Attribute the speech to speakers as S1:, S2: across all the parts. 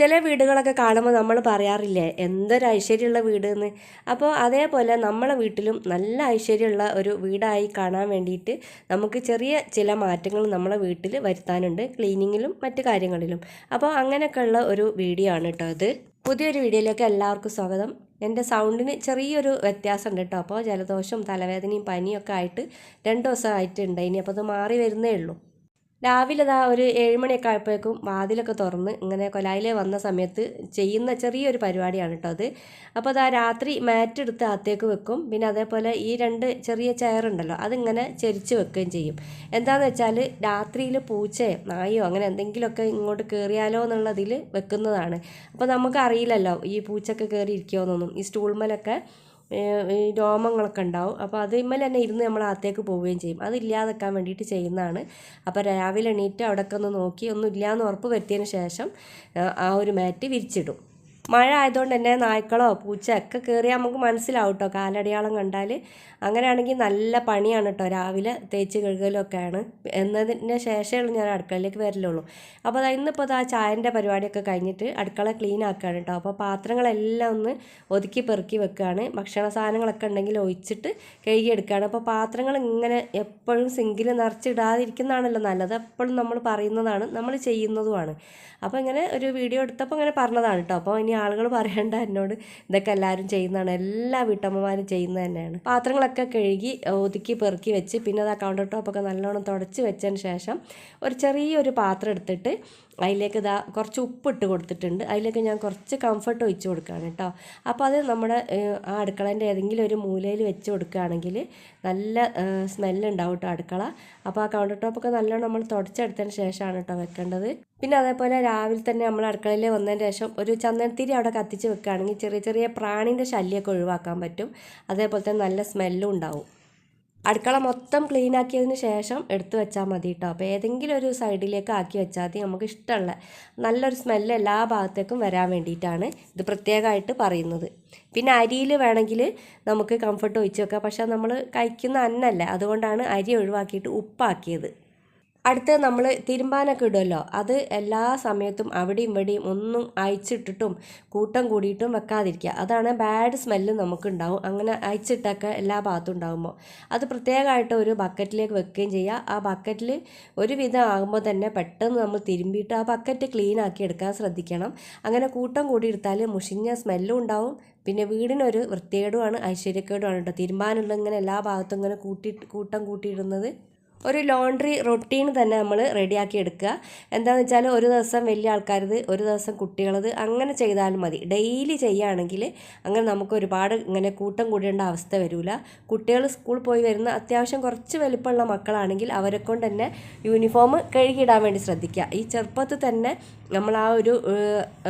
S1: ചില വീടുകളൊക്കെ കാണുമ്പോൾ നമ്മൾ പറയാറില്ലേ എന്തൊരു ഐശ്വര്യമുള്ള വീട് എന്ന് അപ്പോൾ അതേപോലെ നമ്മളെ വീട്ടിലും നല്ല ഐശ്വര്യമുള്ള ഒരു വീടായി കാണാൻ വേണ്ടിയിട്ട് നമുക്ക് ചെറിയ ചില മാറ്റങ്ങൾ നമ്മളെ വീട്ടിൽ വരുത്താനുണ്ട് ക്ലീനിങ്ങിലും മറ്റു കാര്യങ്ങളിലും. അപ്പോൾ അങ്ങനെയൊക്കെയുള്ള ഒരു വീഡിയോ ആണ് കേട്ടോ അത്. പുതിയൊരു വീഡിയോയിലേക്ക് എല്ലാവർക്കും സ്വാഗതം. എന്റെ സൗണ്ടിന് ചെറിയൊരു വ്യത്യാസം ഉണ്ട് കേട്ടോ. അപ്പോൾ ജലദോഷവും തലവേദനയും പനിയൊക്കെ ആയിട്ട് രണ്ട് ദിവസമായിട്ടുണ്ട്. ഇനി അപ്പോൾ അത് മാറി വരുന്നേ ഉള്ളൂ. രാവിലെ ഇതാ ഒരു ഏഴുമണിയൊക്കെ ആയപ്പോഴേക്കും വാതിലൊക്കെ തുറന്ന് ഇങ്ങനെ കൊലായിലെ വന്ന സമയത്ത് ചെയ്യുന്ന ചെറിയൊരു പരിപാടിയാണ് കേട്ടോ അത്. അപ്പോൾ അതാ രാത്രി മാറ്റ് എടുത്ത് അകത്തേക്ക് വെക്കും. പിന്നെ അതേപോലെ ഈ രണ്ട് ചെറിയ ചെയറുണ്ടല്ലോ അതിങ്ങനെ ചെരിച്ച് വെക്കുകയും ചെയ്യും. എന്താണെന്ന് വെച്ചാൽ രാത്രിയിൽ പൂച്ചയോ നായോ അങ്ങനെ എന്തെങ്കിലുമൊക്കെ ഇങ്ങോട്ട് കയറിയാലോ എന്നുള്ളതിൽ വെക്കുന്നതാണ്. അപ്പോൾ നമുക്കറിയില്ലല്ലോ ഈ പൂച്ചയൊക്കെ കയറി ഇരിക്കുമോന്നൊന്നും ഈ സ്റ്റൂൾമലൊക്കെ ഈ രോമങ്ങളൊക്കെ ഉണ്ടാവും. അപ്പോൾ അത് അതിന്മേൽ തന്നെ ഇരുന്ന് നമ്മൾ അകത്തേക്ക് പോവുകയും ചെയ്യും. അത് ഇല്ലാതെക്കാൻ വേണ്ടിയിട്ട് ചെയ്യുന്നതാണ്. അപ്പോൾ രാവിലെ എണീറ്റ് അവിടെയൊക്കെ ഒന്ന് നോക്കി ഒന്നും ഇല്ലയെന്ന് ഉറപ്പ് വരുത്തിയതിന് ശേഷം ആ ഒരു മാറ്റ് വിരിച്ചിടും. മഴ ആയതുകൊണ്ട് തന്നെ നായ്ക്കളോ പൂച്ച ഒക്കെ കയറിയാൽ നമുക്ക് മനസ്സിലാവും കേട്ടോ കാലടയാളം കണ്ടാൽ അങ്ങനെയാണെങ്കിൽ നല്ല പണിയാണ് കേട്ടോ. രാവിലെ തേച്ച് കഴുകലൊക്കെയാണ്. എന്നതിന് ശേഷമേ ഞാൻ അടുക്കളയിലേക്ക് വരലുള്ളൂ. അപ്പോൾ അതാ ഇന്നിപ്പോൾ ആ ചായന്റെ പരിപാടിയൊക്കെ കഴിഞ്ഞിട്ട് അടുക്കള ക്ലീൻ ആക്കുകയാണ് കേട്ടോ. അപ്പോൾ പാത്രങ്ങളെല്ലാം ഒന്ന് ഒതുക്കി പെറുക്കി വെക്കുകയാണ്. ഭക്ഷണ സാധനങ്ങളൊക്കെ ഉണ്ടെങ്കിൽ ഒഴിച്ചിട്ട് കഴുകിയെടുക്കുകയാണ് അപ്പോൾ പാത്രങ്ങൾ ഇങ്ങനെ എപ്പോഴും സിങ്കിൽ നിറച്ചിടാതിരിക്കുന്നതാണല്ലോ നല്ലത്. എപ്പോഴും നമ്മൾ പറയുന്നതാണ് നമ്മൾ ചെയ്യുന്നതുമാണ്. അപ്പോൾ ഇങ്ങനെ ഒരു വീഡിയോ എടുത്തപ്പോൾ ഇങ്ങനെ പറഞ്ഞതാണ് കേട്ടോ. അപ്പോൾ ഇനി ആളുകൾ പറയണ്ട എന്നോട് ഇതൊക്കെ എല്ലാവരും ചെയ്യുന്നതാണ്. എല്ലാ വീട്ടമ്മമാരും ചെയ്യുന്നത് തന്നെയാണ്. പാത്രങ്ങളൊക്കെ കഴുകി ഒതുക്കി പെറുക്കി വെച്ച് പിന്നെ അത് ആ കൗണ്ടർ ടോപ്പൊക്കെ നല്ലോണം തുടച്ച് വെച്ചതിന് ശേഷം ഒരു ചെറിയൊരു പാത്രം എടുത്തിട്ട് അതിലേക്ക് ഇതാ കുറച്ച് ഉപ്പിട്ട് കൊടുത്തിട്ടുണ്ട്. അതിലേക്ക് ഞാൻ കുറച്ച് കംഫർട്ട് ഒഴിച്ച് കൊടുക്കുകയാണ് കേട്ടോ. അപ്പോൾ അത് നമ്മുടെ ആ അടുക്കളേന്റെ ഏതെങ്കിലും ഒരു മൂലയിൽ വെച്ച് കൊടുക്കുകയാണെങ്കിൽ നല്ല സ്മെല്ലുണ്ടാവും കേട്ടോ അടുക്കള. അപ്പോൾ ആ കൗണ്ടർ ടോപ്പൊക്കെ നല്ലോണം നമ്മൾ തുടച്ചെടുത്തതിന് ശേഷമാണ് കേട്ടോ വെക്കേണ്ടത്. പിന്നെ അതേപോലെ രാവിലെ തന്നെ നമ്മൾ അടുക്കളയിൽ വന്നതിന് ശേഷം ഒരു ചന്ദനത്തിരി അവിടെ കത്തിച്ച് വെക്കുകയാണെങ്കിൽ ചെറിയ ചെറിയ പ്രാണിന്റെ ശല്യമൊക്കെ ഒഴിവാക്കാൻ പറ്റും. അതേപോലെ തന്നെ നല്ല സ്മെല്ലും ഉണ്ടാവും. അടുക്കള മൊത്തം ക്ലീൻ ആക്കിയതിന് ശേഷം എടുത്തു വെച്ചാൽ മതി കേട്ടോ അപ്പോൾ ഏതെങ്കിലും ഒരു സൈഡിലേക്ക് ആക്കി വെച്ചാൽ മതി നമുക്ക് ഇഷ്ടമുള്ള നല്ലൊരു സ്മെല്ല് എല്ലാ ഭാഗത്തേക്കും വരാൻ വേണ്ടിയിട്ടാണ് ഇത് പ്രത്യേകമായിട്ട് പറയുന്നത്. പിന്നെ അരിയിൽ വേണമെങ്കിൽ നമുക്ക് കംഫർട്ട് ഒഴിച്ച് വെക്കാം. പക്ഷേ നമ്മൾ കഴിക്കുന്ന അന്നല്ല. അതുകൊണ്ടാണ് അരി ഒഴിവാക്കിയിട്ട് ഉപ്പാക്കിയത്. അടുത്ത് നമ്മൾ തിരുമ്പാനൊക്കെ ഇടുമല്ലോ അത് എല്ലാ സമയത്തും അവിടെയും ഇവിടെയും ഒന്നും അയച്ചിട്ടിട്ടും കൂട്ടം കൂടിയിട്ടും വെക്കാതിരിക്കുക. അതാണ് ബാഡ് സ്മെല്ല് നമുക്കുണ്ടാവും. അങ്ങനെ അയച്ചിട്ടൊക്കെ എല്ലാ ഭാഗത്തും ഉണ്ടാകുമ്പോൾ അത് പ്രത്യേകമായിട്ട് ഒരു ബക്കറ്റിലേക്ക് വെക്കുകയും ചെയ്യുക. ആ ബക്കറ്റിൽ ഒരു വിധം ആകുമ്പോൾ തന്നെ പെട്ടെന്ന് നമ്മൾ തിരുമ്പിയിട്ട് ആ ബക്കറ്റ് ക്ലീൻ ആക്കി എടുക്കാൻ ശ്രദ്ധിക്കണം. അങ്ങനെ കൂട്ടം കൂടി എടുത്താൽ മുഷിഞ്ഞ സ്മെല്ലും ഉണ്ടാവും. പിന്നെ വീടിനൊരു വൃത്തികേടുമാണ് ഐശ്വര്യക്കേടുമാണ് കേട്ടോ. തിരുമ്പാനുള്ള ഇങ്ങനെ എല്ലാ ഭാഗത്തും ഇങ്ങനെ കൂട്ടി കൂട്ടം കൂട്ടിയിടുന്നത്. ഒരു ലോണ്ട്രി റൊട്ടീൻ തന്നെ നമ്മൾ റെഡിയാക്കി എടുക്കുക. എന്താണെന്ന് വെച്ചാൽ ഒരു ദിവസം വലിയ ആൾക്കാരത് ഒരു ദിവസം കുട്ടികളത് അങ്ങനെ ചെയ്താലും മതി. ഡെയിലി ചെയ്യുകയാണെങ്കിൽ അങ്ങനെ നമുക്ക് ഒരുപാട് ഇങ്ങനെ കൂട്ടം കൂടേണ്ട അവസ്ഥ വരില്ല കുട്ടികൾ സ്കൂൾ പോയി വരുന്ന അത്യാവശ്യം കുറച്ച് വലിപ്പമുള്ള മക്കളാണെങ്കിൽ അവരെ കൊണ്ട് തന്നെ യൂണിഫോം കഴുകിയിടാൻ വേണ്ടി ശ്രദ്ധിക്കുക. ഈ ചെറുപ്പത്തിൽ തന്നെ നമ്മൾ ആ ഒരു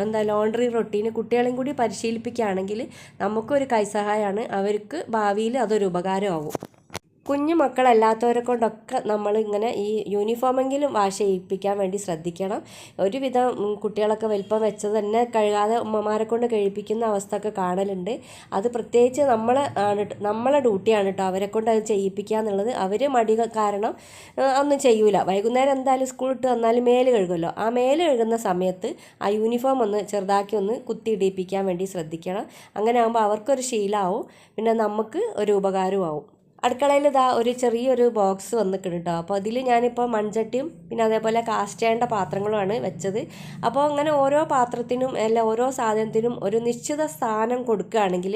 S1: എന്താ ലോണ്ടറി റൊട്ടീന് കുട്ടികളെയും കൂടി പരിശീലിപ്പിക്കുകയാണെങ്കിൽ നമുക്കൊരു കൈസഹായമാണ്. അവർക്ക് ഭാവിയിൽ അതൊരു ഉപകാരമാകും കുഞ്ഞു മക്കളല്ലാത്തവരെ കൊണ്ടൊക്കെ നമ്മൾ ഇങ്ങനെ ഈ യൂണിഫോമെങ്കിലും വാഷ് ചെയ്യിപ്പിക്കാൻ വേണ്ടി ശ്രദ്ധിക്കണം. ഒരുവിധം കുട്ടികളൊക്കെ വലിപ്പം വെച്ചത് തന്നെ കഴുകാതെ ഉമ്മമാരെ കൊണ്ട് കഴിപ്പിക്കുന്ന അവസ്ഥ ഒക്കെ കാണലുണ്ട്. അത് പ്രത്യേകിച്ച് നമ്മളെ ആണ് നമ്മളെ ഡ്യൂട്ടിയാണ് കേട്ടോ അവരെ കൊണ്ട് അത് ചെയ്യിപ്പിക്കുക എന്നുള്ളത്. അവർ മടി കാരണം ഒന്നും ചെയ്യൂല. വൈകുന്നേരം എന്തായാലും സ്കൂൾ ഇട്ട് വന്നാലും മേൽ കഴുകുമല്ലോ. ആ മേൽ കഴുകുന്ന സമയത്ത് ആ യൂണിഫോം ഒന്ന് ചെറുതാക്കി ഒന്ന് കുത്തിയിടിപ്പിക്കാൻ വേണ്ടി ശ്രദ്ധിക്കണം. അങ്ങനെ ആകുമ്പോൾ അവർക്കൊരു ശീലമാവും പിന്നെ നമുക്ക് ഒരു ഉപകാരമാവും അടുക്കളയിൽ ഇതാ ഒരു ചെറിയൊരു ബോക്സ് വന്നിട്ടുണ്ട്. കേട്ടോ അപ്പോൾ അതിൽ ഞാനിപ്പോൾ മൺചട്ടിയും പിന്നെ അതേപോലെ കാസ്റ്റ് പാത്രങ്ങളുമാണ് വെച്ചത്. അപ്പോൾ അങ്ങനെ ഓരോ പാത്രത്തിനും അല്ല ഓരോ സാധനത്തിനും ഒരു നിശ്ചിത സ്ഥാനം കൊടുക്കുകയാണെങ്കിൽ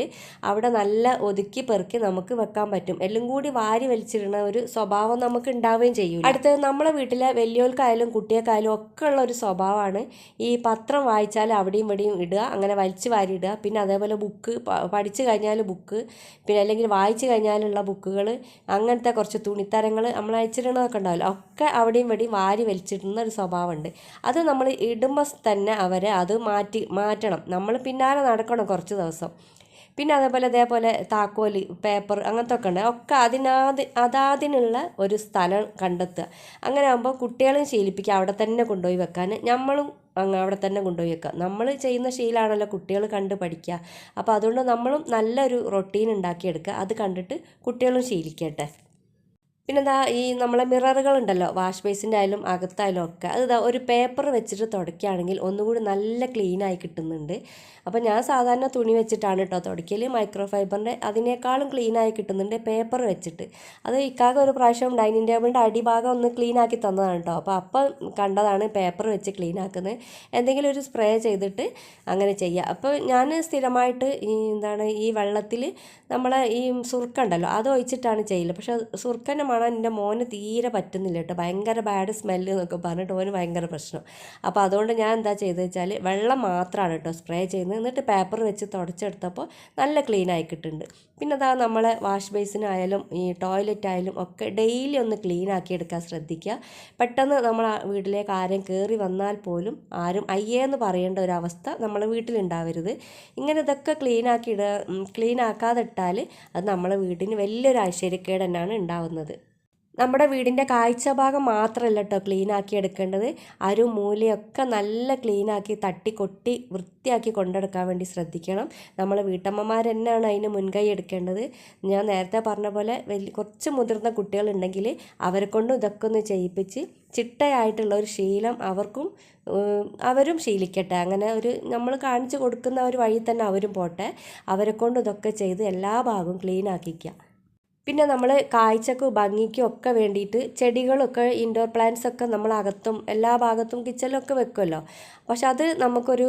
S1: അവിടെ നല്ല ഒതുക്കി പെറുക്കി നമുക്ക് വെക്കാൻ പറ്റും. എല്ലാം കൂടി വാരി വലിച്ചിടുന്ന ഒരു സ്വഭാവം നമുക്ക് ഉണ്ടാവുകയും ചെയ്യും. അടുത്തത് നമ്മളെ വീട്ടിലെ വലിയവർക്കായാലും കുട്ടികൾക്കായാലും ഒക്കെ ഉള്ള ഒരു സ്വഭാവമാണ് ഈ പത്രം വായിച്ചാൽ അവിടെയും ഇവിടെയും ഇടുക അങ്ങനെ വലിച്ചു വാരി ഇടുക. പിന്നെ അതേപോലെ ബുക്ക് പഠിച്ചു കഴിഞ്ഞാൽ ബുക്ക് പിന്നെ അല്ലെങ്കിൽ വായിച്ചു കഴിഞ്ഞാലുള്ള ബുക്ക് ബുക്കുകൾ അങ്ങനത്തെ കുറച്ച് തുണിത്തരങ്ങൾ നമ്മൾ അയച്ചിടണതൊക്കെ ഉണ്ടാവില്ല. ഒക്കെ അവിടെയും ഇവിടെയും വാരി വലിച്ചിടുന്ന ഒരു സ്വഭാവമുണ്ട്. അത് നമ്മൾ ഇടുമ്പോൾ തന്നെ അവരെ അത് മാറ്റി മാറ്റണം. നമ്മൾ പിന്നാലെ നടക്കണം കുറച്ച് ദിവസം. പിന്നെ അതേപോലെ ഇതേപോലെ താക്കോൽ പേപ്പർ അങ്ങനത്തെ ഒക്കെ ഉണ്ട്. ഒക്കെ അതിനാത് അതാതിനുള്ള ഒരു സ്ഥലം കണ്ടെത്തുക. അങ്ങനെ ആകുമ്പോൾ കുട്ടികളും ശീലിപ്പിക്കുക. അവിടെ തന്നെ കൊണ്ടുപോയി വെക്കാൻ. നമ്മളും അങ്ങ് അവിടെ തന്നെ കൊണ്ടുപോയി വെക്കുക. നമ്മൾ ചെയ്യുന്ന ശീലമാണല്ലോ കുട്ടികൾ കണ്ട് പഠിക്കുക. അപ്പോൾ അതുകൊണ്ട് നമ്മളും നല്ലൊരു റൊട്ടീൻ ഉണ്ടാക്കിയെടുക്കുക. അത് കണ്ടിട്ട് കുട്ടികളും ശീലിക്കട്ടെ. പിന്നെ ഈ നമ്മളെ മിററുകൾ ഉണ്ടല്ലോ വാഷ് ബേസിന്റെ ആയാലും അകത്തായാലും ഒക്കെ. അത് ഇതാ ഒരു പേപ്പർ വെച്ചിട്ട് തുടയ്ക്കുകയാണെങ്കിൽ ഒന്നുകൂടി നല്ല ക്ലീനായി കിട്ടുന്നുണ്ട്. അപ്പോൾ ഞാൻ സാധാരണ തുണി വെച്ചിട്ടാണ് കേട്ടോ തുടയ്ക്കൽ മൈക്രോ ഫൈബറിന്റെ അതിനേക്കാളും ക്ലീനായി കിട്ടുന്നുണ്ട് പേപ്പർ വെച്ചിട്ട്. അത് ഇക്കാകെ ഒരു പ്രാവശ്യം ഡൈനിങ് ടേബിളിന്റെ അടിഭാഗം ഒന്ന് ക്ലീനാക്കി തന്നതാണ് കേട്ടോ അപ്പോൾ അപ്പം കണ്ടതാണ് പേപ്പർ വെച്ച് ക്ലീനാക്കുന്നത് എന്തെങ്കിലും ഒരു സ്പ്രേ ചെയ്തിട്ട് അങ്ങനെ ചെയ്യുക അപ്പോൾ ഞാൻ സ്ഥിരമായിട്ട് ഈ എന്താണ് ഈ വെള്ളത്തിൽ നമ്മളെ ഈ സുർക്ക ഉണ്ടല്ലോ അത് ഒഴിച്ചിട്ടാണ് ചെയ്യൽ. പക്ഷേ സുർക്കന്റെ മണം എന്റെ മോന് തീരെ പറ്റുന്നില്ല കേട്ടോ. ഭയങ്കര ബാഡ് സ്മെല്ല് എന്നൊക്കെ പറഞ്ഞിട്ട് ഓന് ഭയങ്കര പ്രശ്നം. അപ്പോൾ അതുകൊണ്ട് ഞാൻ എന്താ ചെയ്തത് വെച്ചാൽ വെള്ളം മാത്രമാണ് കേട്ടോ സ്പ്രേ ചെയ്യുന്നത്. എന്നിട്ട് പേപ്പർ വെച്ച് തുടച്ചെടുത്തപ്പോൾ നല്ല ക്ലീൻ ആയി പിന്നെ അതാ നമ്മളെ വാഷ് ബേസിനായാലും ഈ ടോയ്ലറ്റ് ആയാലും ഒക്കെ ഡെയിലി ഒന്ന് ക്ലീൻ ആക്കി എടുക്കാൻ ശ്രദ്ധിക്കുക. പെട്ടെന്ന് നമ്മൾ വീട്ടിലേക്ക് ആരും കയറി വന്നാൽ പോലും ആരും അയ്യേ എന്ന് പറയേണ്ട ഒരു അവസ്ഥ നമ്മളെ വീട്ടിലുണ്ടാവരുത് ഇങ്ങനെ ഇതൊക്കെ ക്ലീൻ ആക്കി ക്ലീൻ ആക്കാതെ ഇട്ടാൽ അത് നമ്മളെ വീടിന് വലിയൊരു ഐശ്വര്യക്കേട് തന്നെയാണ് ഉണ്ടാവുന്നത്. നമ്മുടെ വീടിന്റെ കാഴ്ച ഭാഗം മാത്രമല്ല കേട്ടോ ക്ലീനാക്കി എടുക്കേണ്ടത്. ഒരു മൂലയൊക്കെ നല്ല ക്ലീനാക്കി തട്ടി കൊട്ടി വൃത്തിയാക്കി കൊണ്ടെടുക്കാൻ വേണ്ടി ശ്രദ്ധിക്കണം. നമ്മൾ വീട്ടമ്മമാർ തന്നെയാണ് അതിന് മുൻകൈ എടുക്കേണ്ടത്. ഞാൻ നേരത്തെ പറഞ്ഞ പോലെ വലിയ കുറച്ച് മുതിർന്ന കുട്ടികളുണ്ടെങ്കിൽ അവരെ കൊണ്ടും ഇതൊക്കെ ഒന്ന് ചെയ്യിപ്പിച്ച് ചിട്ടയായിട്ടുള്ള ഒരു ശീലം അവർക്കും അവരും ശീലിക്കട്ടെ. അങ്ങനെ ഒരു നമ്മൾ കാണിച്ചു കൊടുക്കുന്ന ഒരു വഴി തന്നെ അവരും പോട്ടെ. അവരെ കൊണ്ട് ഇതൊക്കെ ചെയ്ത് എല്ലാ ഭാഗവും ക്ലീൻ ആക്കിക്കുക പിന്നെ നമ്മൾ കാഴ്ചക്കും ഭംഗിക്കും ഒക്കെ വേണ്ടിയിട്ട് ചെടികളൊക്കെ ഇൻഡോർ പ്ലാന്റ്സ് ഒക്കെ നമ്മൾ അകത്തും എല്ലാ ഭാഗത്തും കിച്ചണിലൊക്കെ വെക്കുമല്ലോ പക്ഷെ അത് നമുക്കൊരു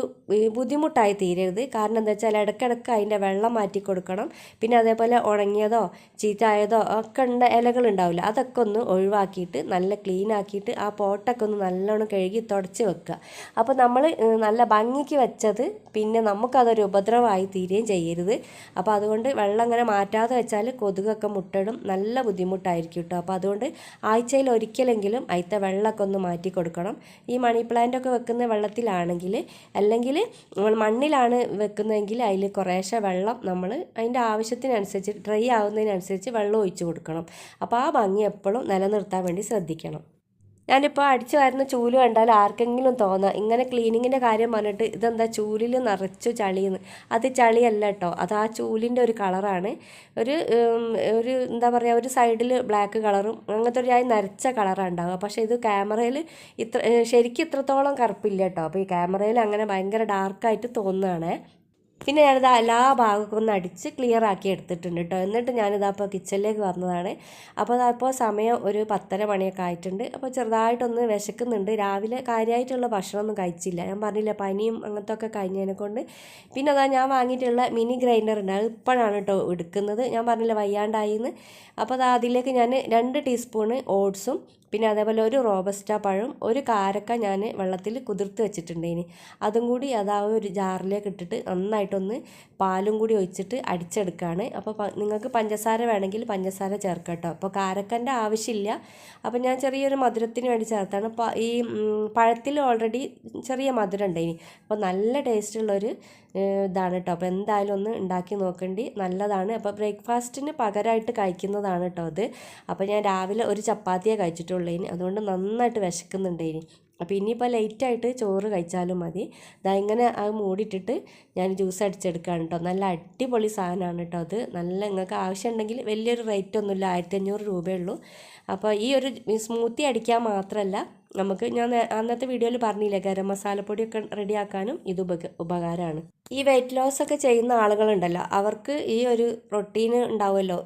S1: ബുദ്ധിമുട്ടായി തീരരുത്. കാരണം എന്താ വെച്ചാൽ ഇടയ്ക്കിടയ്ക്ക് അതിന്റെ വെള്ളം മാറ്റി കൊടുക്കണം. പിന്നെ അതേപോലെ ഉണങ്ങിയതോ ചീത്തായതോ ഒക്കെ ഉണ്ട ഇലകൾ ഉണ്ടാവില്ല അതൊക്കെ ഒന്ന് ഒഴിവാക്കിയിട്ട് നല്ല ക്ലീൻ ആക്കിയിട്ട് ആ പോട്ടൊക്കെ ഒന്ന് നല്ലോണം കഴുകി തുടച്ച് വെക്കുക. അപ്പോൾ നമ്മൾ നല്ല ഭംഗിക്ക് വെച്ചത് പിന്നെ നമുക്കതൊരു ഉപദ്രവമായി തീരുകയും ചെയ്യരുത്. അപ്പോൾ അതുകൊണ്ട് വെള്ളം അങ്ങനെ മാറ്റാതെ വെച്ചാൽ കൊതുകൊക്കെ മുട്ടയിടും നല്ല ബുദ്ധിമുട്ടായിരിക്കും കേട്ടോ. അപ്പോൾ അതുകൊണ്ട് ആഴ്ചയിൽ ഒരിക്കലെങ്കിലും അതിന്റെ വെള്ളമൊക്കെ ഒന്ന് മാറ്റി കൊടുക്കണം. ഈ മണി പ്ലാന്റ് ഒക്കെ വെക്കുന്ന വെള്ളത്തിലാണെങ്കിൽ അല്ലെങ്കിൽ നമ്മൾ മണ്ണിലാണ് വെക്കുന്നതെങ്കിൽ അതിൽ കുറേശ്ശെ വെള്ളം നമ്മൾ അതിന്റെ ആവശ്യത്തിനനുസരിച്ച് ഡ്രൈ ആവുന്നതിനനുസരിച്ച് വെള്ളം ഒഴിച്ച് കൊടുക്കണം. അപ്പോൾ ആ ഭംഗി എപ്പോഴും നിലനിർത്താൻ വേണ്ടി ശ്രദ്ധിക്കണം. ഞാനിപ്പോൾ അടിച്ചു വരുന്ന ചൂൽ കണ്ടാൽ ആർക്കെങ്കിലും തോന്നാം. ഇങ്ങനെ ക്ലീനിങ്ങിന്റെ കാര്യം പറഞ്ഞിട്ട് ഇതെന്താ ചൂലിൽ നിറച്ചു ചളിയെന്ന് അത് ചളിയല്ല കേട്ടോ അത് ആ ചൂലിന്റെ ഒരു കളറാണ്. ഒരു ഒരു എന്താ പറയുക ഒരു സൈഡിൽ ബ്ലാക്ക് കളറും അങ്ങനത്തെ ഒരു ആയി നരച്ച കളറാണ് ഉണ്ടാവുക. പക്ഷേ ഇത് ക്യാമറയിൽ ഇത്ര ശരിക്കും ഇത്രത്തോളം കറുപ്പില്ല കേട്ടോ അപ്പോൾ ഈ ക്യാമറയിൽ അങ്ങനെ ഭയങ്കര ഡാർക്കായിട്ട് തോന്നുകയാണേ പിന്നെ ഞാനിത് എല്ലാ ഭാഗമൊക്കെ ഒന്ന് അടിച്ച് ക്ലിയർ ആക്കി എടുത്തിട്ടുണ്ട് കേട്ടോ എന്നിട്ട് ഞാനിതാ അപ്പോൾ കിച്ചണിലേക്ക് വന്നതാണ്. അപ്പോൾ അതപ്പോൾ സമയം ഒരു പത്തര മണിയൊക്കെ ആയിട്ടുണ്ട്. അപ്പോൾ ചെറുതായിട്ടൊന്ന് വിശക്കുന്നുണ്ട്. രാവിലെ കാര്യമായിട്ടുള്ള ഭക്ഷണമൊന്നും കഴിച്ചില്ല. ഞാൻ പറഞ്ഞില്ല പനിയും അങ്ങനത്തെ ഒക്കെ കഴിഞ്ഞതിനെ കൊണ്ട്. പിന്നെ അതാ ഞാൻ വാങ്ങിയിട്ടുള്ള മിനി ഗ്രൈൻഡർ ഉണ്ട്. അത് ഇപ്പോഴാണ് കേട്ടോ എടുക്കുന്നത്. ഞാൻ പറഞ്ഞില്ല വയ്യാണ്ടായിന്ന്. അപ്പോൾ അത് അതിലേക്ക് ഞാൻ രണ്ട് ടീസ്പൂണ് ഓട്സും പിന്നെ അതേപോലെ ഒരു റോബസ്റ്റ പഴം ഒരു കാരക്ക ഞാൻ വെള്ളത്തിൽ കുതിർത്ത് വെച്ചിട്ടുണ്ട് ഇനി അതും കൂടി അതാ ഒരു ജാറിലേക്ക് ഇട്ടിട്ട് നന്നായിട്ടൊന്ന് പാലും കൂടി ഒഴിച്ചിട്ട് അടിച്ചെടുക്കുകയാണ് അപ്പോൾ നിങ്ങൾക്ക് പഞ്ചസാര വേണമെങ്കിൽ പഞ്ചസാര ചേർക്കാം കേട്ടോ അപ്പോൾ കാരക്കന്റെ ആവശ്യമില്ല. അപ്പോൾ ഞാൻ ചെറിയൊരു മധുരത്തിന് വേണ്ടി ചേർത്താണ്. ഈ പഴത്തിൽ ഓൾറെഡി ചെറിയ മധുരം ഉണ്ട് ഇനി അപ്പോൾ നല്ല ടേസ്റ്റുള്ളൊരു ഇതാണ് കേട്ടോ അപ്പോൾ എന്തായാലും ഒന്ന് ഉണ്ടാക്കി നോക്കേണ്ടി. നല്ലതാണ്. അപ്പോൾ ബ്രേക്ക്ഫാസ്റ്റിന് പകരമായിട്ട് കഴിക്കുന്നതാണ് കേട്ടോ അത് അപ്പോൾ ഞാൻ രാവിലെ ഒരു ചപ്പാത്തിയേ കഴിച്ചിട്ടുള്ളൂ ഇനി അതുകൊണ്ട് നന്നായിട്ട് വിശക്കുന്നുണ്ട് ഇനി അപ്പോൾ ഇനിയിപ്പോൾ ലൈറ്റായിട്ട് ചോറ് കഴിച്ചാലും മതി. ഇതാ ഇങ്ങനെ അത് മൂടിയിട്ടിട്ട് ഞാൻ ജ്യൂസ് അടിച്ചെടുക്കുകയാണ് കേട്ടോ നല്ല അടിപൊളി സാധനമാണ് കേട്ടോ അത്. നല്ല നിങ്ങൾക്ക് ആവശ്യമുണ്ടെങ്കിൽ വലിയൊരു റേറ്റ് ഒന്നുമില്ല. ആയിരത്തി അഞ്ഞൂറ് രൂപയേ ഉള്ളൂ. അപ്പോൾ ഈ ഒരു സ്മൂത്തി അടിക്കാൻ മാത്രമല്ല നമുക്ക് ഞാൻ അന്നത്തെ വീഡിയോയിൽ പറഞ്ഞില്ല ഗരം മസാലപ്പൊടിയൊക്കെ റെഡിയാക്കാനും ഇത് ഉപക ഉപകാരമാണ്. ഈ വെയിറ്റ് ലോസ് ഒക്കെ ചെയ്യുന്ന ആളുകളുണ്ടല്ലോ അവർക്ക് ഈ ഒരു പ്രോട്ടീൻ ഉണ്ടാവുമല്ലോ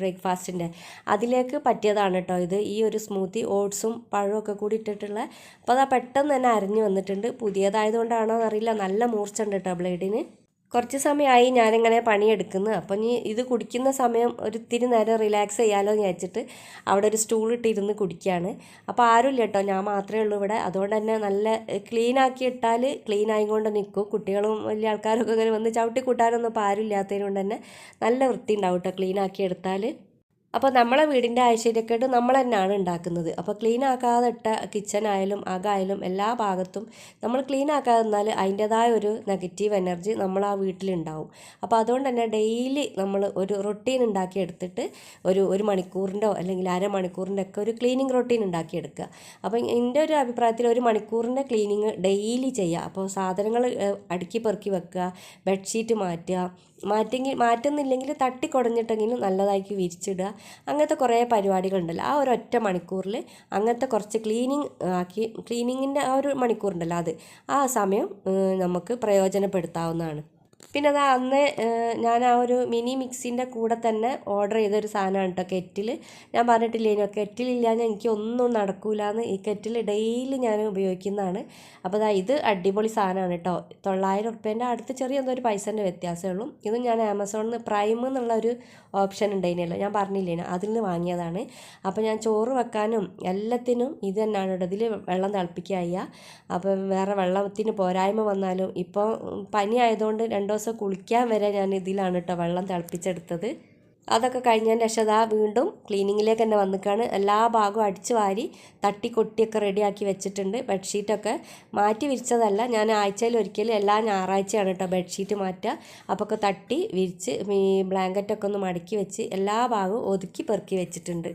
S1: ബ്രേക്ക്ഫാസ്റ്റിന്റെ അതിലേക്ക് പറ്റിയതാണ് കേട്ടോ ഇത്. ഈ ഒരു സ്മൂത്തി ഓട്സും പഴവും ഒക്കെ കൂടി ഇട്ടിട്ടുള്ള അപ്പോൾ അത് പെട്ടെന്ന് തന്നെ അരിഞ്ഞു വന്നിട്ടുണ്ട്. പുതിയതായതുകൊണ്ടാണോ എന്നറിയില്ല. നല്ല മൂർച്ച ഉണ്ട് കേട്ടോ ബ്ലേഡിന് കുറച്ച് സമയമായി ഞാനിങ്ങനെ പണിയെടുക്കുന്നു. അപ്പം ഇനി ഇത് കുടിക്കുന്ന സമയം ഒരിത്തിരി നേരം റിലാക്സ് ചെയ്യാമല്ലോ എന്ന് വിചാരിച്ചിട്ട് അവിടെ ഒരു സ്റ്റൂൾ ഇട്ടിരുന്ന് കുടിക്കുകയാണ് അപ്പോൾ ആരുമില്ല കേട്ടോ. ഞാൻ മാത്രമേ ഉള്ളൂ ഇവിടെ. അതുകൊണ്ട് തന്നെ നല്ല ക്ലീൻ ആക്കി ഇട്ടാൽ ക്ലീൻ ആയിക്കൊണ്ട് നിൽക്കും കുട്ടികളും വലിയ ആൾക്കാരൊക്കെ ഇങ്ങനെ വന്ന് ചവിട്ടി കൂട്ടാനൊന്നും ഇപ്പോൾ ആരും ഇല്ലാത്തതിന് തന്നെ നല്ല വൃത്തി ഉണ്ടാവും കേട്ടോ. ക്ലീൻ ആക്കി എടുത്താൽ അപ്പോൾ നമ്മളെ വീടിന്റെ ഐശ്വര്യക്കേട് നമ്മൾ തന്നെയാണ് ഉണ്ടാക്കുന്നത്. അപ്പോൾ ക്ലീൻ ആക്കാതെ ഇട്ട കിച്ചൺ ആയാലും അകായാലും എല്ലാ ഭാഗത്തും നമ്മൾ ക്ലീൻ ആക്കാതെ നിന്നാൽ അതിന്റെതായ ഒരു നെഗറ്റീവ് എനർജി നമ്മൾ ആ വീട്ടിലുണ്ടാവും അപ്പോൾ അതുകൊണ്ട് തന്നെ ഡെയിലി നമ്മൾ ഒരു റൊട്ടീൻ ഉണ്ടാക്കി എടുത്തിട്ട് ഒരു ഒരു മണിക്കൂറിന്റെയോ അല്ലെങ്കിൽ അരമണിക്കൂറിന്റെ ഒക്കെ ഒരു ക്ലീനിങ് റൊട്ടീൻ ഉണ്ടാക്കി എടുക്കുക. അപ്പോൾ എന്റെ ഒരു അഭിപ്രായത്തിൽ ഒരു മണിക്കൂറിന്റെ ക്ലീനിങ് ഡെയിലി ചെയ്യുക. അപ്പോൾ സാധനങ്ങൾ അടുക്കി പെറുക്കി വെക്കുക ബെഡ്ഷീറ്റ് മാറ്റുക മാറ്റെങ്കിൽ മാറ്റുന്നില്ലെങ്കിൽ തട്ടി കുടഞ്ഞിട്ടെങ്കിലും നല്ലതാക്കി വിരിച്ചിടുക. അങ്ങനത്തെ കുറേ പരിപാടികളുണ്ടല്ലോ. ആ ഒരു ഒറ്റ മണിക്കൂറിൽ അങ്ങനത്തെ കുറച്ച് ക്ലീനിങ് ആക്കി ക്ലീനിങ്ങിന്റെ ആ ഒരു മണിക്കൂറുണ്ടല്ലോ അത്. ആ സമയം നമുക്ക് പ്രയോജനപ്പെടുത്താവുന്നതാണ്. പിന്നെ അത് അന്ന് ഞാൻ ആ ഒരു മിനി മിക്സിന്റെ കൂടെ തന്നെ ഓർഡർ ചെയ്തൊരു സാധനമാണ് കേട്ടോ കെറ്റിൽ. ഞാൻ പറഞ്ഞിട്ടില്ലേനോ കെറ്റിലില്ലാന്ന് എനിക്ക് ഒന്നും നടക്കൂലെന്ന്. ഈ കെറ്റിൽ ഡെയിലി ഞാൻ ഉപയോഗിക്കുന്നതാണ്. അപ്പോൾ ദാ ഇത് അടിപൊളി സാധനമാണ് കേട്ടോ തൊള്ളായിരം റുപ്യേന്റെ അടുത്ത് ചെറിയ എന്തോ ഒരു പൈസേന്റെ വ്യത്യാസമേ ഉള്ളൂ. ഇത് ഞാൻ ആമസോണിൽ നിന്ന് പ്രൈം എന്നുള്ള ഒരു ഓപ്ഷൻ ഉണ്ടായിരുന്നല്ലോ ഞാൻ പറഞ്ഞില്ലേനോ അതിൽ നിന്ന് വാങ്ങിയതാണ്. അപ്പോൾ ഞാൻ ചോറ് വെക്കാനും എല്ലാത്തിനും ഇത് തന്നെയാണ് കേട്ടോ ഇതിൽ വെള്ളം തിളപ്പിക്കുക അപ്പോൾ അപ്പം വേറെ വെള്ളത്തിന് പോരായ്മ വന്നാലും ഇപ്പോൾ പനി ആയതുകൊണ്ട് രണ്ട് ദിവസം കുളിക്കാൻ വരെ ഞാൻ ഇതിലാണ് കേട്ടോ വെള്ളം തിളപ്പിച്ചെടുത്തത്. അതൊക്കെ കഴിഞ്ഞതിന് ശേഷം അതാ വീണ്ടും ക്ലീനിങ്ങിലേക്ക് തന്നെ വന്നിക്കാണ്. എല്ലാ ഭാഗവും അടിച്ചു വാരി തട്ടി കൊട്ടിയൊക്കെ റെഡിയാക്കി വെച്ചിട്ടുണ്ട്. ബെഡ്ഷീറ്റൊക്കെ മാറ്റി വിരിച്ചതല്ല. ഞാൻ ആഴ്ചയിൽ ഒരിക്കലും എല്ലാ ഞായറാഴ്ചയാണ് കേട്ടോ ബെഡ്ഷീറ്റ് മാറ്റുക. അപ്പോൾ ഒക്കെ തട്ടി വിരിച്ച് ഈ ബ്ലാങ്കറ്റൊക്കെ ഒന്ന് മടക്കി വെച്ച് എല്ലാ ഭാഗവും ഒതുക്കി പെറുക്കി വെച്ചിട്ടുണ്ട്.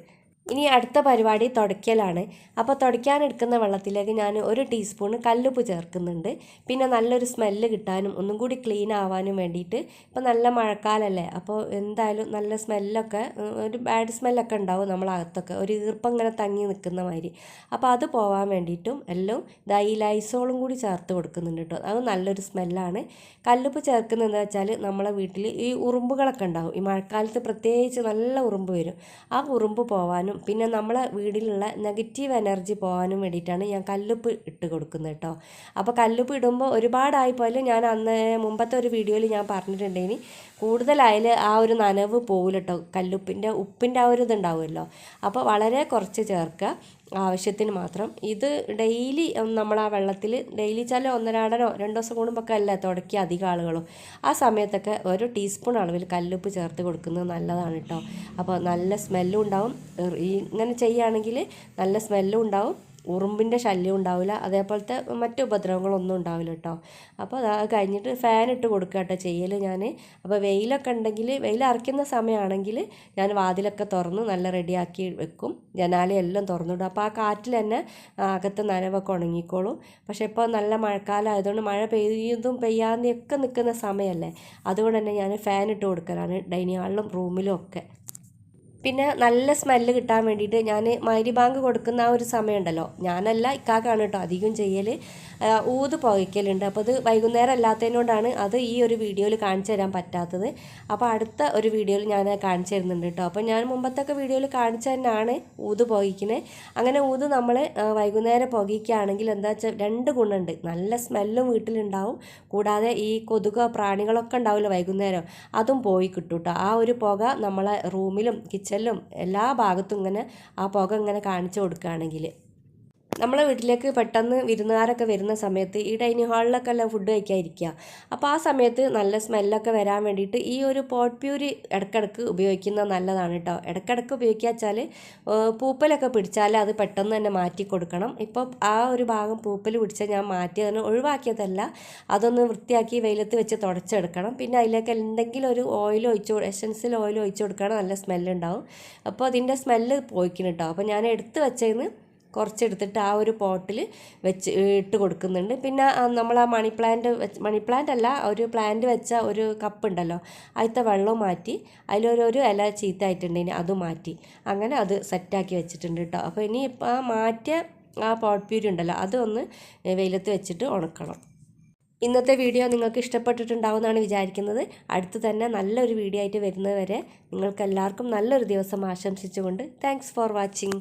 S1: ഇനി അടുത്ത പരിപാടി തുടയ്ക്കലാണ്. അപ്പോൾ തുടയ്ക്കാൻ എടുക്കുന്ന വെള്ളത്തിലേക്ക് ഞാൻ ഒരു ടീസ്പൂൺ കല്ലുപ്പ് ചേർക്കുന്നുണ്ട്. പിന്നെ നല്ലൊരു സ്മെല്ല് കിട്ടാനും ഒന്നും കൂടി ക്ലീൻ ആവാനും വേണ്ടിയിട്ട് ഇപ്പോൾ നല്ല മഴക്കാലല്ലേ അപ്പോൾ എന്തായാലും നല്ല സ്മെല്ലൊക്കെ ഒരു ബാഡ് സ്മെല്ലൊക്കെ ഉണ്ടാവും നമ്മളകത്തൊക്കെ ഒരു ഈർപ്പം ഇങ്ങനെ തങ്ങി നിൽക്കുന്ന മാതിരി. അപ്പോൾ അത് പോവാൻ വേണ്ടിയിട്ടും എല്ലാം ഇതാ ലൈസോളും കൂടി ചേർത്ത് കൊടുക്കുന്നുണ്ട് കേട്ടോ. അത് നല്ലൊരു സ്മെല്ലാണ് കല്ലുപ്പ് ചേർക്കുന്നതെന്ന് വെച്ചാൽ നമ്മളെ വീട്ടിൽ ഈ ഉറുമ്പുകളൊക്കെ ഉണ്ടാവും. ഈ മഴക്കാലത്ത് പ്രത്യേകിച്ച് നല്ല ഉറുമ്പ് വരും. ആ ഉറുമ്പ് പോവാനും പിന്നെ നമ്മളെ വീടിലുള്ള നെഗറ്റീവ് എനർജി പോകാനും വേണ്ടിയിട്ടാണ് ഞാൻ കല്ലുപ്പ് ഇട്ട് കൊടുക്കുന്നത് കേട്ടോ. അപ്പോൾ കല്ലുപ്പ് ഇടുമ്പോൾ ഒരുപാടായി പോയാലും ഞാൻ അന്ന് മുമ്പത്തെ ഒരു വീഡിയോയിൽ ഞാൻ പറഞ്ഞിട്ടുണ്ടെങ്കിൽ കൂടുതലായാൽ ആ ഒരു നനവ് പോകില്ല കേട്ടോ. കല്ലുപ്പിന്റെ ഉപ്പിന്റെ ആ ഒരു ഇതുണ്ടാവുമല്ലോ. അപ്പോൾ വളരെ കുറച്ച് ചേർക്കുക. ആവശ്യത്തിന് മാത്രം. ഇത് ഡെയിലി നമ്മൾ ആ വെള്ളത്തിൽ ഡെയിലി ചില ഒന്നരാടനോ രണ്ട് ദിവസം കൂടുമ്പോൾ അല്ല തുടക്കി അധികം ആളുകളും. ആ സമയത്തൊക്കെ ഒരു ടീസ്പൂൺ അളവിൽ കല്ലുപ്പ് ചേർത്ത് കൊടുക്കുന്നത് നല്ലതാണ് കേട്ടോ. അപ്പോൾ നല്ല സ്മെല്ലും ഉണ്ടാവും. ഇങ്ങനെ ചെയ്യുകയാണെങ്കിൽ നല്ല സ്മെല്ലും ഉണ്ടാവും. ഉറുമ്പിന്റെ ശല്യം ഉണ്ടാവില്ല. അതേപോലത്തെ മറ്റു ഉപദ്രവങ്ങളൊന്നും ഉണ്ടാവില്ല കേട്ടോ. അപ്പോൾ അത് കഴിഞ്ഞിട്ട് ഫാൻ ഇട്ട് കൊടുക്കുക കേട്ടോ ചെയ്യൽ ഞാൻ അപ്പോൾ വെയിലൊക്കെ ഉണ്ടെങ്കിൽ വെയിൽ അറയ്ക്കുന്ന സമയമാണെങ്കിൽ ഞാൻ വാതിലൊക്കെ തുറന്ന് നല്ല റെഡിയാക്കി വെക്കും. ജനാലയെല്ലാം തുറന്നിടും. അപ്പോൾ ആ കാറ്റിൽ തന്നെ അകത്ത് നനവൊക്കെ ഉണങ്ങിക്കോളും. പക്ഷേ ഇപ്പോൾ നല്ല മഴക്കാലം ആയതുകൊണ്ട് മഴ പെയ്യുന്നതും പെയ്യാതെയൊക്കെ നിൽക്കുന്ന സമയമല്ലേ. അതുകൊണ്ട് തന്നെ ഞാൻ ഫാൻ ഇട്ട് കൊടുക്കലാണ് ഡൈനിങ് ഹാളിലും റൂമിലും ഒക്കെ. പിന്നെ നല്ല സ്മെല്ല് കിട്ടാൻ വേണ്ടിയിട്ട് ഞാൻ മൈരി ബാങ്ക് കൊടുക്കുന്ന ആ ഒരു സമയമുണ്ടല്ലോ. ഞാനല്ല ഇക്കാക്കാണ് കേട്ടോ അധികം ചെയ്യൽ ഊത് പുകയ്ക്കലുണ്ട്. അപ്പോൾ ഇത് വൈകുന്നേരം അല്ലാത്തതിനോടാണ് അത് ഈ ഒരു വീഡിയോയിൽ കാണിച്ചു തരാൻ പറ്റാത്തത്. അപ്പോൾ അടുത്ത ഒരു വീഡിയോയിൽ ഞാൻ കാണിച്ചു തരുന്നുണ്ട് കേട്ടോ. അപ്പോൾ ഞാൻ മുമ്പത്തൊക്കെ വീഡിയോയിൽ കാണിച്ചു തന്നെയാണ് ഊത് പുകയ്ക്കുന്നത് അങ്ങനെ ഊത് നമ്മൾ വൈകുന്നേരം പുകയ്ക്കുകയാണെങ്കിൽ എന്താ വെച്ചാൽ രണ്ട് ഗുണമുണ്ട്. നല്ല സ്മെല്ലും വീട്ടിലുണ്ടാവും. കൂടാതെ ഈ കൊതുക് പ്രാണികളൊക്കെ ഉണ്ടാവില്ല വൈകുന്നേരം അതും പോയി കിട്ടും കേട്ടോ. ആ ഒരു പുക നമ്മളെ റൂമിലും കിച്ചണിലും എല്ലാ ഭാഗത്തും ഇങ്ങനെ ആ പുക ഇങ്ങനെ കാണിച്ചു കൊടുക്കുകയാണെങ്കിൽ. നമ്മളെ വീട്ടിലേക്ക് പെട്ടെന്ന് വിരുന്നുകാരൊക്കെ വരുന്ന സമയത്ത് ഈ ഡൈനിങ് ഹാളിലൊക്കെ എല്ലാം ഫുഡ് കഴിക്കാൻ ഇരിക്കുക അപ്പോൾ ആ സമയത്ത് നല്ല സ്മെല്ലൊക്കെ വരാൻ വേണ്ടിയിട്ട് ഈ ഒരു പോട്ട് പ്യൂരി ഇടക്കിടക്ക് ഉപയോഗിക്കുന്നത് നല്ലതാണ് കേട്ടോ ഇടക്കിടക്ക് ഉപയോഗിക്കുക വെച്ചാൽ പൂപ്പലൊക്കെ പിടിച്ചാൽ അത് പെട്ടെന്ന് തന്നെ മാറ്റി കൊടുക്കണം. ഇപ്പോൾ ആ ഒരു ഭാഗം പൂപ്പൽ പിടിച്ചാൽ ഞാൻ മാറ്റി അതിന് ഒഴിവാക്കിയതല്ല. അതൊന്ന് വൃത്തിയാക്കി വെയിലത്ത് വെച്ച് തുടച്ചെടുക്കണം. പിന്നെ അതിലേക്ക് എന്തെങ്കിലും ഒരു ഓയിൽ ഒഴിച്ച് എസൻസിൽ ഓയിൽ ഒഴിച്ച് കൊടുക്കുകയാണെങ്കിൽ നല്ല സ്മെല്ലുണ്ടാവും അപ്പോൾ അതിന്റെ സ്മെല്ല് പോയിക്കണം കേട്ടോ അപ്പോൾ ഞാൻ എടുത്ത് വെച്ചതിന് കുറച്ചെടുത്തിട്ട് ആ ഒരു പോട്ടിൽ വെച്ച് ഇട്ട് കൊടുക്കുന്നുണ്ട്. പിന്നെ നമ്മൾ ആ മണി പ്ലാന്റ് വെച്ച് മണി പ്ലാന്റ് അല്ല ഒരു പ്ലാന്റ് വെച്ച ഒരു കപ്പ് ഉണ്ടല്ലോ അതിലത്തെ വെള്ളം മാറ്റി അതിലൊരു ഇല ചീത്തയായിട്ടുണ്ടെങ്കിൽ അത് മാറ്റി. അങ്ങനെ അത് സെറ്റാക്കി വെച്ചിട്ടുണ്ട് കേട്ടോ അപ്പോൾ ഇനി ഇപ്പം ആ മാറ്റിയ ആ പോട്ട് പ്യൂരി ഉണ്ടല്ലോ അതൊന്ന് വെയിലത്ത് വെച്ചിട്ട് ഉണക്കണം. ഇന്നത്തെ വീഡിയോ നിങ്ങൾക്ക് ഇഷ്ടപ്പെട്ടിട്ടുണ്ടാവുമെന്നാണ് വിചാരിക്കുന്നത്. അടുത്ത് തന്നെ നല്ലൊരു വീഡിയോ ആയിട്ട് വരുന്നത് വരെ നിങ്ങൾക്ക് എല്ലാവർക്കും നല്ലൊരു ദിവസം ആശംസിച്ചുകൊണ്ട് താങ്ക്സ് ഫോർ വാച്ചിങ്